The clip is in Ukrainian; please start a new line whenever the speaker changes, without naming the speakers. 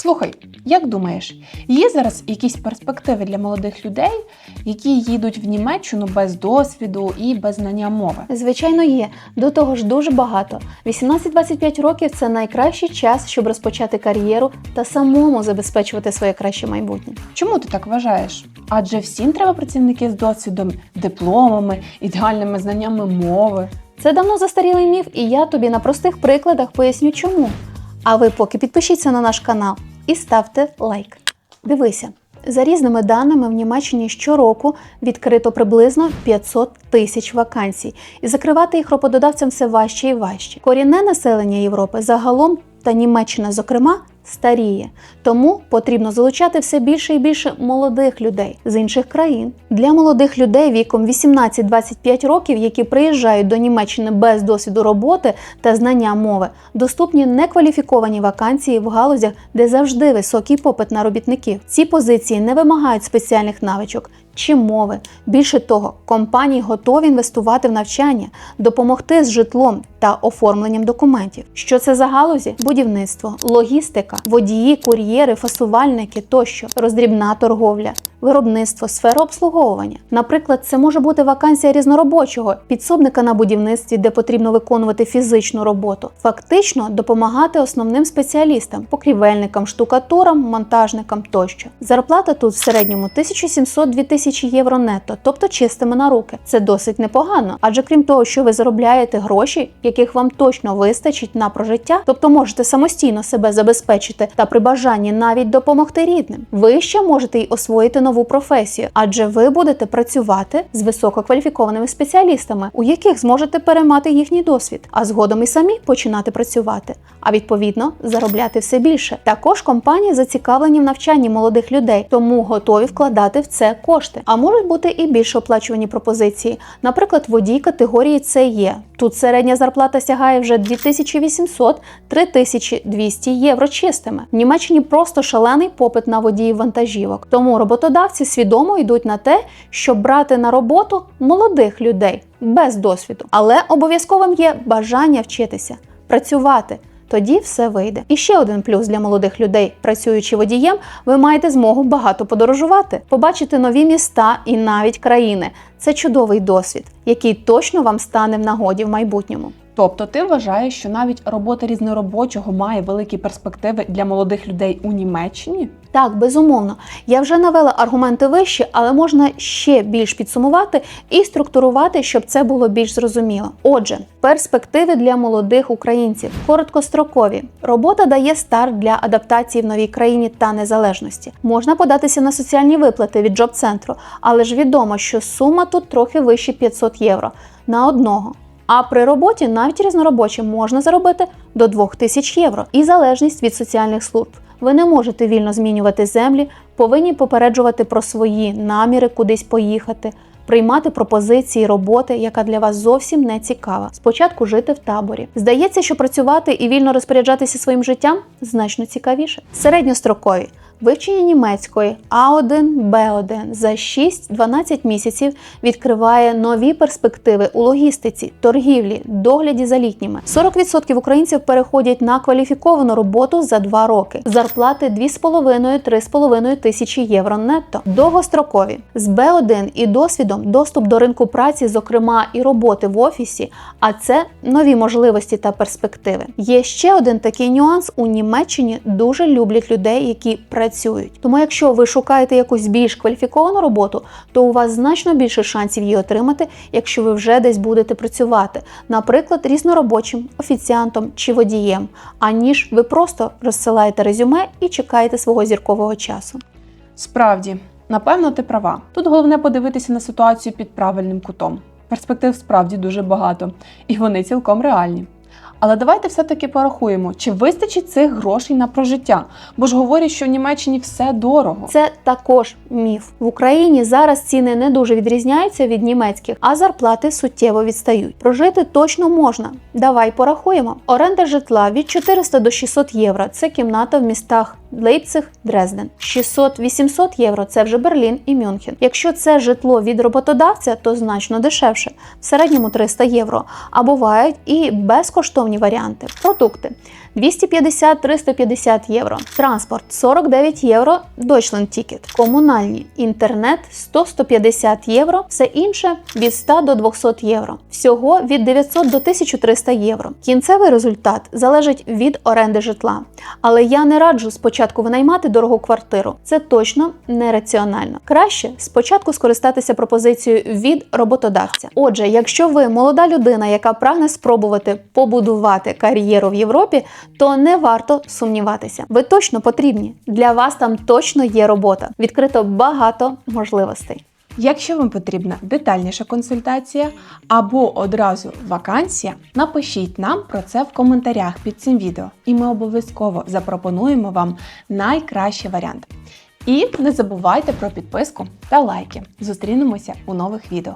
Слухай, як думаєш, є зараз якісь перспективи для молодих людей, які їдуть в Німеччину без досвіду і без знання мови?
Звичайно, є. До того ж дуже багато. 18-25 років це найкращий час, щоб розпочати кар'єру та самому забезпечувати своє краще майбутнє.
Чому ти так вважаєш? Адже всім треба працівники з досвідом, дипломами, ідеальними знаннями мови.
Це давно застарілий міф, і я тобі на простих прикладах поясню чому. А ви поки підпишіться на наш канал і ставте лайк. Дивися, за різними даними в Німеччині щороку відкрито приблизно 500 тисяч вакансій, і закривати їх роботодавцям все важче і важче. Корінне населення Європи загалом та Німеччина, зокрема, старіє. Тому потрібно залучати все більше і більше молодих людей з інших країн. Для молодих людей віком 18-25 років, які приїжджають до Німеччини без досвіду роботи та знання мови, доступні некваліфіковані вакансії в галузях, де завжди високий попит на робітників. Ці позиції не вимагають спеціальних навичок чи мови. Більше того, компанії готові інвестувати в навчання, допомогти з житлом та оформленням документів. Що це за галузі? Будівництво, логістика, водії, кур'єри, фасувальники тощо, роздрібна торговля. Виробництво, сфера обслуговування. Наприклад, це може бути вакансія різноробочого, підсобника на будівництві, де потрібно виконувати фізичну роботу, фактично допомагати основним спеціалістам, покрівельникам, штукатурам, монтажникам тощо. Зарплата тут в середньому 1700-2000 євро нетто, тобто чистими на руки. Це досить непогано, адже крім того, що ви заробляєте гроші, яких вам точно вистачить на прожиття, тобто можете самостійно себе забезпечити та при бажанні навіть допомогти рідним. Ви ще можете й освоїти нову професію, адже ви будете працювати з висококваліфікованими спеціалістами, у яких зможете переймати їхній досвід, а згодом і самі починати працювати, а відповідно заробляти все більше. Також компанії зацікавлені в навчанні молодих людей, тому готові вкладати в це кошти. А можуть бути і більш оплачувані пропозиції, наприклад, водій категорії ЦЕ. є. Тут середня зарплата сягає вже 2800-3200 євро чистими. В Німеччині просто шалений попит на водіїв вантажівок. Тому роботодавці свідомо йдуть на те, щоб брати на роботу молодих людей без досвіду. Але обов'язковим є бажання вчитися, працювати. Тоді все вийде. І ще один плюс для молодих людей, працюючи водієм, ви маєте змогу багато подорожувати, побачити нові міста і навіть країни. Це чудовий досвід, який точно вам стане в нагоді в майбутньому.
Тобто ти вважаєш, що навіть робота різноробочого має великі перспективи для молодих людей у Німеччині?
Так, безумовно. Я вже навела аргументи вище, але можна ще більш підсумувати і структурувати, щоб це було більш зрозуміло. Отже, перспективи для молодих українців короткострокові. Робота дає старт для адаптації в новій країні та незалежності. Можна податися на соціальні виплати від джоб-центру, але ж відомо, що сума тут трохи вище 500 євро на одного. А при роботі навіть різноробочим можна заробити до 2000 євро і залежність від соціальних служб. Ви не можете вільно змінювати землі, повинні попереджувати про свої наміри кудись поїхати, приймати пропозиції роботи, яка для вас зовсім не цікава. Спочатку жити в таборі. Здається, що працювати і вільно розпоряджатися своїм життям значно цікавіше. Середньострокові. Вивчення німецької А1, Б1 за 6-12 місяців відкриває нові перспективи у логістиці, торгівлі, догляді за літніми. 40% українців переходять на кваліфіковану роботу за 2 роки. Зарплати 2,5-3,5 тисячі євро нетто. Довгострокові з Б1 і досвідом доступ до ринку праці, зокрема і роботи в офісі. А це нові можливості та перспективи. Є ще один такий нюанс: у Німеччині дуже люблять людей, які працюють. Тому, якщо ви шукаєте якусь більш кваліфіковану роботу, то у вас значно більше шансів її отримати, якщо ви вже десь будете працювати, наприклад, різноробочим, офіціантом чи водієм, аніж ви просто розсилаєте резюме і чекаєте свого зіркового часу.
Справді, напевно, ти права. Тут головне подивитися на ситуацію під правильним кутом. Перспектив справді дуже багато, і вони цілком реальні. Але давайте все-таки порахуємо, чи вистачить цих грошей на прожиття, бо ж говорять, що в Німеччині все дорого.
Це також міф. В Україні зараз ціни не дуже відрізняються від німецьких, а зарплати суттєво відстають. Прожити точно можна. Давай порахуємо. Оренда житла від 400 до 600 євро. Це кімната в містах Лейпциг, Дрезден. 600-800 євро це вже Берлін і Мюнхен. Якщо це житло від роботодавця, то значно дешевше, в середньому 300 євро. А бувають і безкоштовні варіанти. Продукти 250-350 євро. Транспорт 49 євро. Deutschland Ticket. Комунальні інтернет 100-150 євро. Все інше від 100 до 200 євро. Всього від 900 до 1300 євро. Кінцевий результат залежить від оренди житла. Але я не раджу спочатку винаймати дорогу квартиру. Це точно нераціонально. Краще спочатку скористатися пропозицією від роботодавця. Отже, якщо ви молода людина, яка прагне спробувати побудувати кар'єру в Європі, то не варто сумніватися. Ви точно потрібні. Для вас там точно є робота. Відкрито багато можливостей.
Якщо вам потрібна детальніша консультація або одразу вакансія, напишіть нам про це в коментарях під цим відео, і ми обов'язково запропонуємо вам найкращий варіант. І не забувайте про підписку та лайки. Зустрінемося у нових відео.